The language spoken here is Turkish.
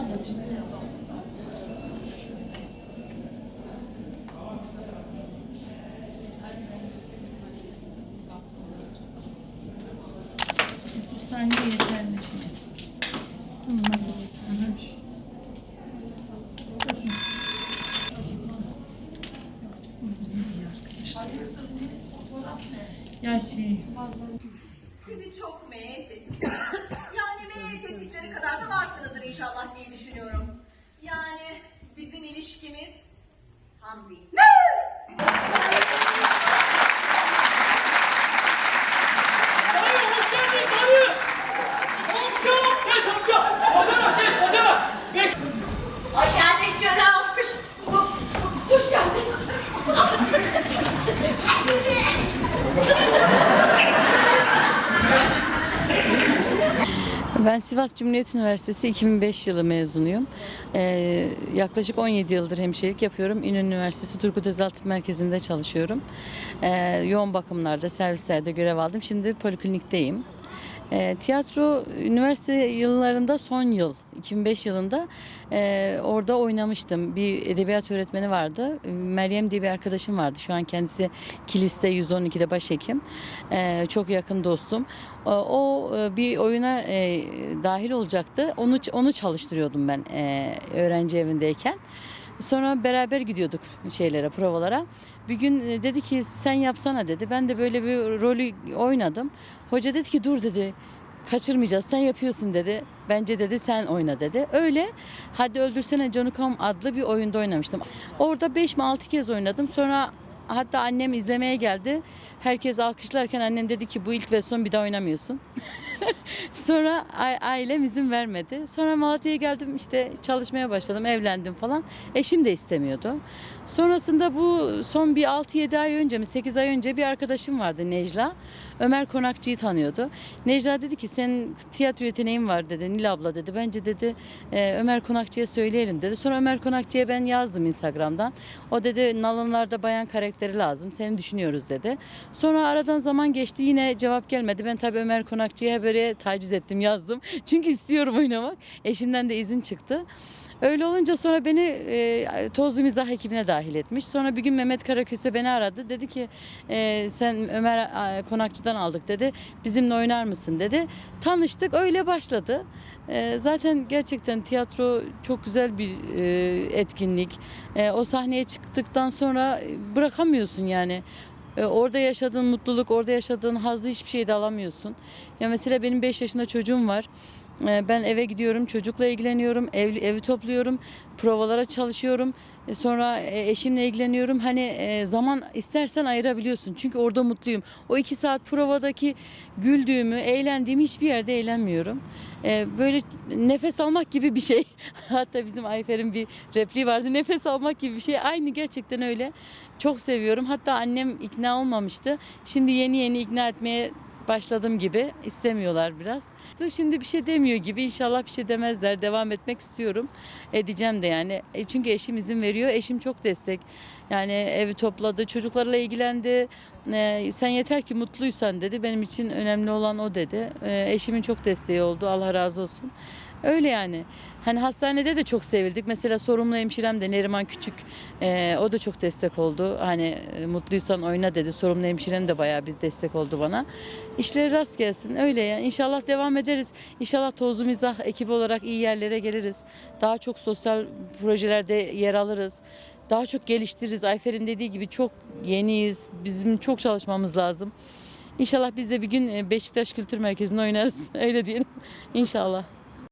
ablacığım en son. Yeterli şimdi. Ya şey. Sizi çok merak. Yani meyet ettikleri kadar da varsınızdır inşallah diye düşünüyorum. Yani bizim ilişkimiz ham değil. Ne? Ben Sivas Cumhuriyet Üniversitesi 2005 yılı mezunuyum. Ee, yaklaşık 17 yıldır hemşirelik yapıyorum. İnönü Üniversitesi Turgut Özal Tıp Merkezi'nde çalışıyorum. Ee, yoğun bakımlarda, servislerde görev aldım. Şimdi poliklinikteyim. Ee, tiyatro üniversite yıllarında son yıl 2005 yılında e, orada oynamıştım. Bir edebiyat öğretmeni vardı. Meryem diye bir arkadaşım vardı. Şu an kendisi Kilis'te 112'de başhekim. Ee, çok yakın dostum. O, o, e, bir oyuna e, dahil olacaktı. Onu onu çalıştırıyordum ben e, öğrenci evindeyken. Sonra beraber gidiyorduk şeylere, provalara. Bir gün e, dedi ki sen yapsana dedi. Ben de böyle bir rolü oynadım. Hoca dedi ki dur dedi. Kaçırmayacağız sen yapıyorsun dedi. Bence dedi sen oyna dedi. Öyle Hadi Öldürsene Canı Kam adlı bir oyunda oynamıştım. Orada 5 mi 6 kez oynadım. Sonra hatta annem izlemeye geldi. Herkes alkışlarken annem dedi ki bu ilk ve son bir daha oynamıyorsun. Sonra ailem izin vermedi. Sonra Malatya'ya geldim işte çalışmaya başladım, evlendim falan. Eşim de istemiyordu. Sonrasında bu son bir 6-7 ay önce mi 8 ay önce bir arkadaşım vardı Necla. Ömer Konakçı'yı tanıyordu. Necla dedi ki senin tiyatro yeteneğin var dedi. Nil abla dedi. Bence dedi e, Ömer Konakçı'ya söyleyelim dedi. Sonra Ömer Konakçı'ya ben yazdım Instagram'dan. O dedi nalınlarda bayan karakteri lazım. Seni düşünüyoruz dedi. Sonra aradan zaman geçti yine cevap gelmedi. Ben tabii Ömer Konakçı'ya böyle taciz ettim yazdım. Çünkü istiyorum oynamak. Eşimden de izin çıktı. Öyle olunca sonra beni e, Tozlu Mizah ekibine dahil etmiş. Sonra bir gün Mehmet Karaköse beni aradı. Dedi ki e, sen Ömer e, Konakçı'dan aldık dedi. Bizimle oynar mısın dedi. Tanıştık öyle başladı. E, zaten gerçekten tiyatro çok güzel bir e, etkinlik. E, o sahneye çıktıktan sonra bırakamıyorsun yani. E, Orada yaşadığın mutluluk, orada yaşadığın hazzı hiçbir şeyde alamıyorsun. Ya mesela benim 5 yaşında çocuğum var. E, Ben eve gidiyorum, çocukla ilgileniyorum, ev, evi topluyorum, provalara çalışıyorum. E, Sonra e, eşimle ilgileniyorum. Hani e, zaman istersen ayırabiliyorsun. Çünkü orada mutluyum. O iki saat provadaki güldüğümü, eğlendiğimi hiçbir yerde eğlenmiyorum. Böyle nefes almak gibi bir şey. Hatta bizim Ayfer'in bir repliği vardı. Nefes almak gibi bir şey. Aynı gerçekten öyle. Çok seviyorum. Hatta annem ikna olmamıştı. Şimdi yeni yeni ikna etmeye başladım gibi istemiyorlar biraz. Şimdi bir şey demiyor gibi inşallah bir şey demezler. Devam etmek istiyorum. Edeceğim de yani. E çünkü eşim izin veriyor. Eşim çok destek. Yani evi topladı, çocuklarla ilgilendi. E, sen yeter ki mutluysan dedi. Benim için önemli olan o dedi. E, eşimin çok desteği oldu. Allah razı olsun. Öyle yani. Hani hastanede de çok sevildik. Mesela sorumlu hemşirem de Neriman Küçük. e, o da çok destek oldu. Hani e, mutluysan oyna dedi. Sorumlu hemşirem de bayağı bir destek oldu bana. İşleri rast gelsin. Öyle yani. İnşallah devam ederiz. İnşallah Tozlu Mizah ekibi olarak iyi yerlere geliriz. Daha çok sosyal projelerde yer alırız. Daha çok geliştiririz. Ayfer'in dediği gibi çok yeniyiz. Bizim çok çalışmamız lazım. İnşallah biz de bir gün e, Beşiktaş Kültür Merkezi'nde oynarız. Öyle diyelim. İnşallah.